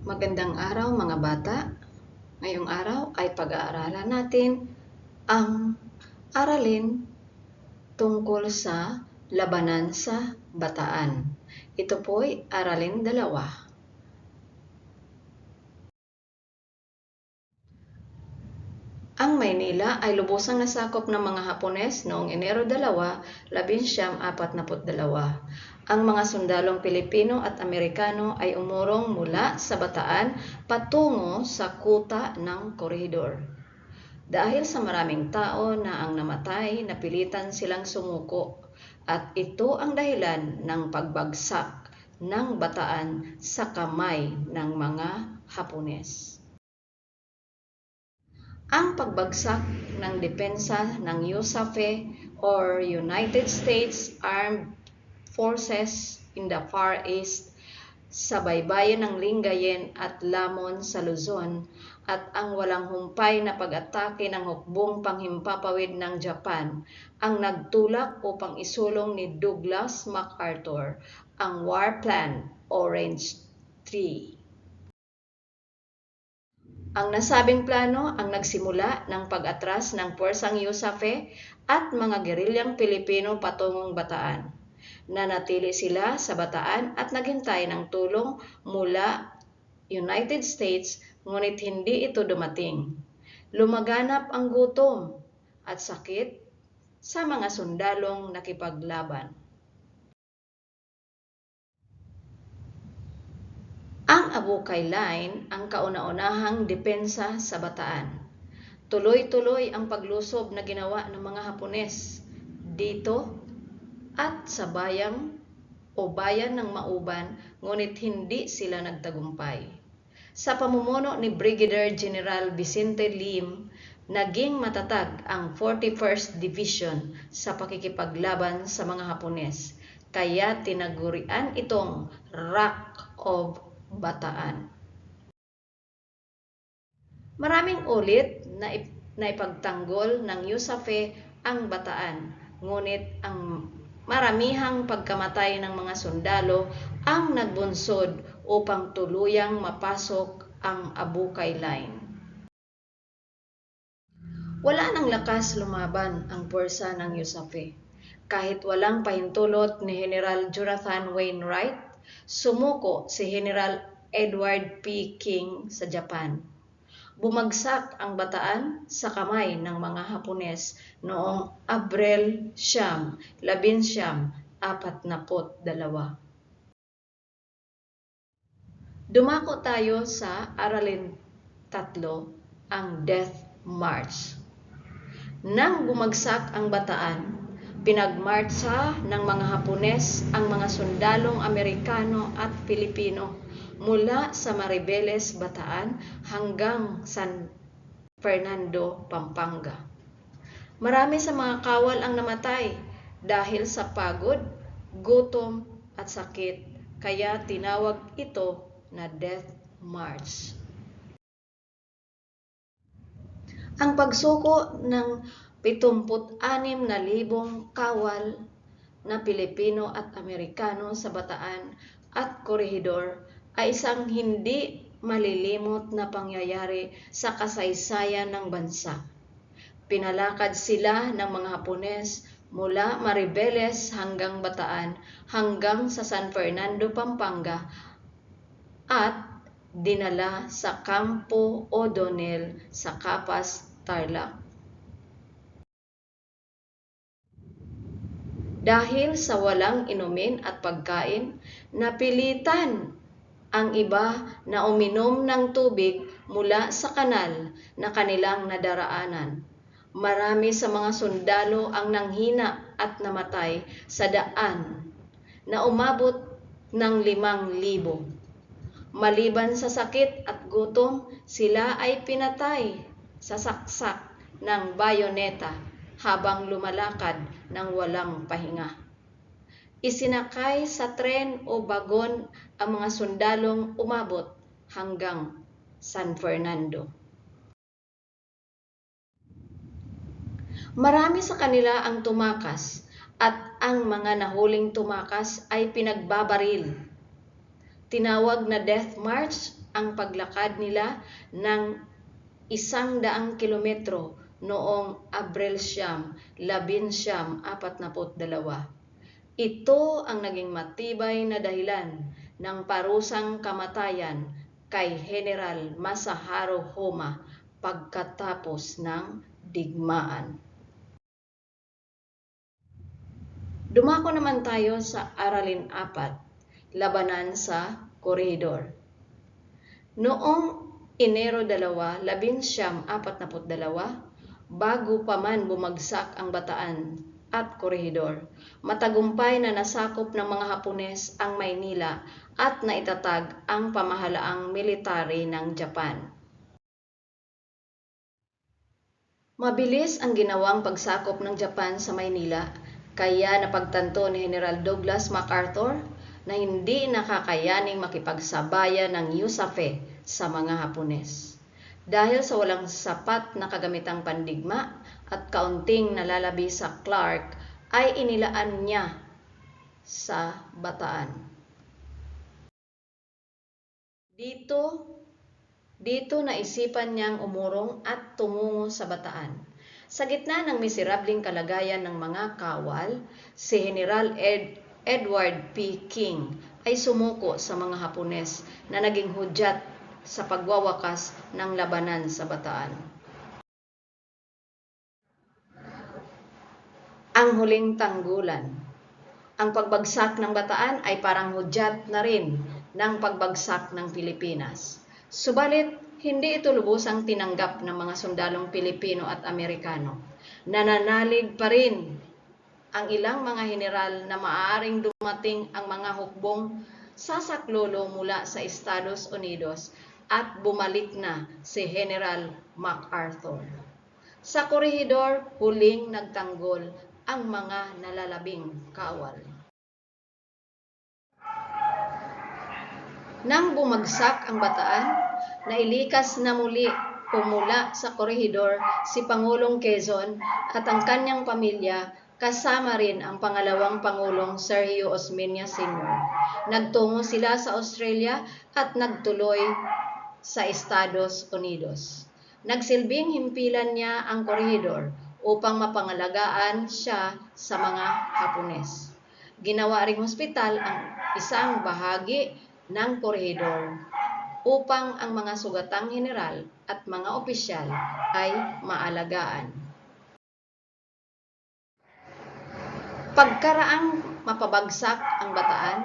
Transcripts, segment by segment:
Magandang araw mga bata. Ngayong araw ay pag-aaralan natin ang aralin tungkol sa labanan sa bataan. Ito po'y aralin dalawa. Ang Maynila ay lubusang nasakop ng mga Hapones noong Enero 2, 1942. Ang mga sundalong Pilipino at Amerikano ay umurong mula sa Bataan patungo sa kuta ng Corridor. Dahil sa maraming tao na ang namatay, napilitan silang sumuko at ito ang dahilan ng pagbagsak ng Bataan sa kamay ng mga Hapones. Ang pagbagsak ng depensa ng USAFE or United States Armed Forces in the Far East sa baybayin ng Lingayen at Lamon sa Luzon at ang walang humpay na pag-atake ng hukbong panghimpapawid ng Japan ang nagtulak upang isulong ni Douglas MacArthur ang War Plan Orange 3. Ang nasabing plano ang nagsimula ng pag-atras ng puwersang USAFE at mga gerilyang Pilipino patungong Bataan. Nanatili sila sa Bataan at naghintay ng tulong mula United States ngunit hindi ito dumating. Lumaganap ang gutom at sakit sa mga sundalong nakipaglaban. Ang Abukay Line ang kauna-unahang depensa sa Bataan. Tuloy-tuloy ang paglusob na ginawa ng mga Hapones dito at sa bayang o bayan ng Mauban ngunit hindi sila nagtagumpay. Sa pamumuno ni Brigadier General Vicente Lim, naging matatag ang 41st Division sa pakikipaglaban sa mga Hapones, kaya tinagurian itong Rock of Bataan. Maraming ulit na, ip- na ipagtanggol ng USAFE ang Bataan, ngunit ang maramihang pagkamatay ng mga sundalo ang nagbunsod upang tuluyang mapasok ang Abukay Line. Wala nang lakas lumaban ang puwersa ng USAFE. Kahit walang pahintulot ni General Jonathan Wainwright, sumuko si General Edward P. King sa Japan. Bumagsak ang bataan sa kamay ng mga Hapones noong Abril siyam, labin siyam, apat napot dalawa. Dumako tayo sa Aralin tatlo, ang Death March. Nang bumagsak ang bataan, pinagmartsa ng mga Hapones ang mga sundalong Amerikano at Pilipino mula sa Maribeles, Bataan hanggang San Fernando, Pampanga. Marami sa mga kawal ang namatay dahil sa pagod, gutom at sakit kaya tinawag ito na Death March. Ang pagsuko ng 76 na libong kawal na Pilipino at Amerikano sa Bataan at Corregidor ay isang hindi malilimot na pangyayari sa kasaysayan ng bansa. Pinalakad sila ng mga Hapones mula Maribeles hanggang Bataan hanggang sa San Fernando, Pampanga at dinala sa Campo O'Donnell sa Capas, Tarlac. Dahil sa walang inumin at pagkain, napilitan ang iba na uminom ng tubig mula sa kanal na kanilang nadaraanan. Marami sa mga sundalo ang nanghina at namatay sa daan na umabot ng limang libo. Maliban sa sakit at gutom, sila ay pinatay sa saksak ng bayoneta habang lumalakad ng walang pahinga. Isinakay sa tren o bagon ang mga sundalong umabot hanggang San Fernando. Marami sa kanila ang tumakas at ang mga nahuling tumakas ay pinagbabaril. Tinawag na Death March ang paglakad nila ng isang daang kilometro noong Abril siyam, labin siyam, apat naput dalawa. Ito ang naging matibay na dahilan ng parusang kamatayan kay General Masaharu Homa pagkatapos ng digmaan. Dumako naman tayo sa Aralin 4, Labanan sa Koridor. Noong Enero 2, 1942, bago pa man bumagsak ang bataan at korehidor, matagumpay na nasakop ng mga Hapones ang Maynila at naitatag ang pamahalaang military ng Japan. Mabilis ang ginawang pagsakop ng Japan sa Maynila kaya napagtanto ni General Douglas MacArthur na hindi nakakayaning makipagsabayan ng USAFE sa mga Hapones. Dahil sa walang sapat na kagamitang pandigma at kaunting nalalabi sa Clark, ay inilaan niya sa Bataan. Dito, dito naisipan niyang umurong at tumungo sa Bataan. Sa gitna ng miserabling kalagayan ng mga kawal, si General Ed, Edward P. King ay sumuko sa mga Hapones na naging hudyat sa pagwawakas ng labanan sa Bataan. Ang huling tanggulan. Ang pagbagsak ng Bataan ay parang hudyat na rin ng pagbagsak ng Pilipinas. Subalit, hindi ito lubusang tinanggap ng mga sundalong Pilipino at Amerikano. Nananalig pa rin ang ilang mga general na maaaring dumating ang mga hukbong sasaklolo mula sa Estados Unidos at bumalik na si General MacArthur. Sa korehidor, huling nagtanggol ang mga nalalabing kawal. Nang bumagsak ang bataan, nailikas na muli pumula sa korehidor si Pangulong Quezon at ang kanyang pamilya kasama rin ang pangalawang Pangulong Sergio Osmeña Sr. Nagtungo sila sa Australia at nagtuloy sa Estados Unidos. Nagsilbing himpilan niya ang korehidor upang mapangalagaan siya sa mga Hapones. Ginawa ring hospital ang isang bahagi ng korehidor upang ang mga sugatang general at mga opisyal ay maalagaan. Pagkaraang mapabagsak ang bataan,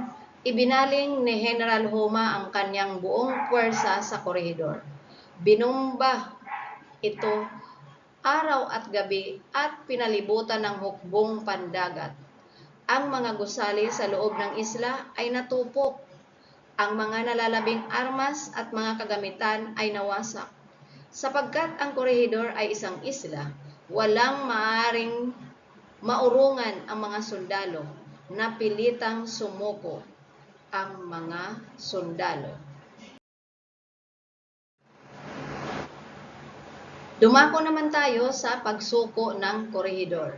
ibinaling ni General Homa ang kanyang buong puwersa sa korehidor. Binomba ito araw at gabi at pinalibutan ng hukbong pandagat. Ang mga gusali sa loob ng isla ay natupok ang mga nalalabing armas at mga kagamitan ay nawasak. Sapagkat ang korehidor ay isang isla, walang maaring maurungan ang mga sundalo na pilitang sumuko ang mga sundalo. Dumako naman tayo sa pagsuko ng korehidor.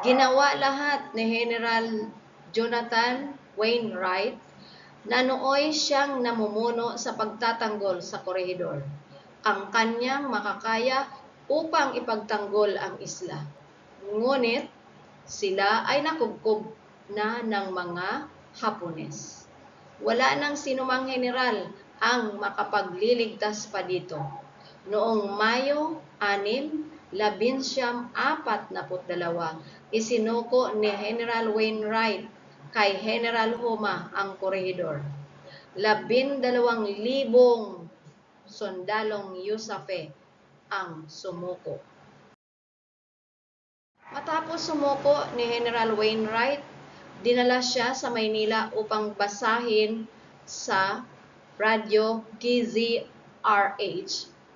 Ginawa lahat ni General Jonathan Wainwright na nooy siyang namumuno sa pagtatanggol sa korehidor. Ang kanyang makakaya upang ipagtanggol ang isla. Ngunit sila ay nakubkob na ng mga Hapones. Wala nang sinumang general ang makapagliligtas pa dito. Noong Mayo 6, labinsyam apat na dalawa, isinuko ni General Wainwright kay General Homa ang korehidor. Labindalawang libong sundalong Yusafe ang sumuko. Matapos sumuko ni General Wainwright, dinala siya sa Maynila upang basahin sa radyo KZRH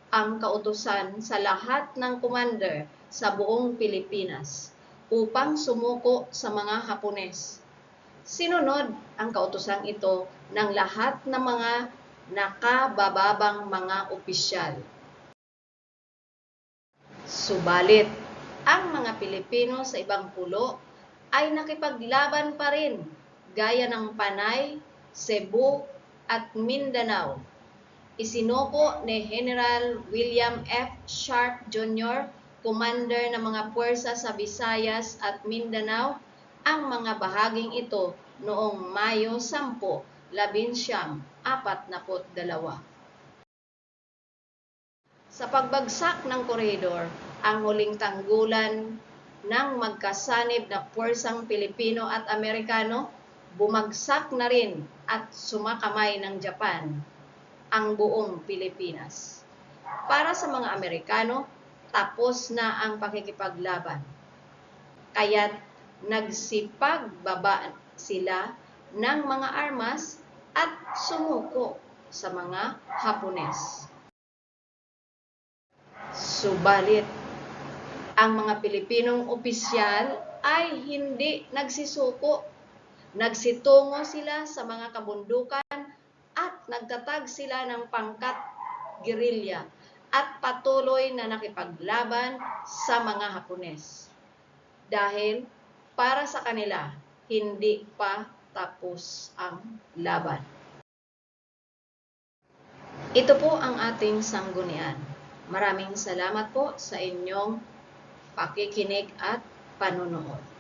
ang kautusan sa lahat ng commander sa buong Pilipinas upang sumuko sa mga Hapones. Sinunod ang kautusang ito ng lahat ng mga nakabababang mga opisyal. Subalit, ang mga Pilipino sa ibang pulo ay nakipaglaban pa rin gaya ng Panay, Cebu at Mindanao. isinuko ni General William F. Sharp Jr., commander ng mga puwersa sa Visayas at Mindanao, ang mga bahaging ito noong Mayo 10, 1942. Sa pagbagsak ng koridor, ang huling tanggulan ng magkasanib na puwersang Pilipino at Amerikano, bumagsak na rin at sumakamay ng Japan ang buong Pilipinas. Para sa mga Amerikano, tapos na ang pakikipaglaban. Kaya't nagsipagbaba sila ng mga armas at sumuko sa mga Hapones. Subalit, ang mga Pilipinong opisyal ay hindi nagsisuko. Nagsitungo sila sa mga kabundukan at nagtatag sila ng pangkat gerilya at patuloy na nakipaglaban sa mga Hapones. Dahil para sa kanila, hindi pa tapos ang laban. Ito po ang ating sanggunian. Maraming salamat po sa inyong pakikinig at panunood.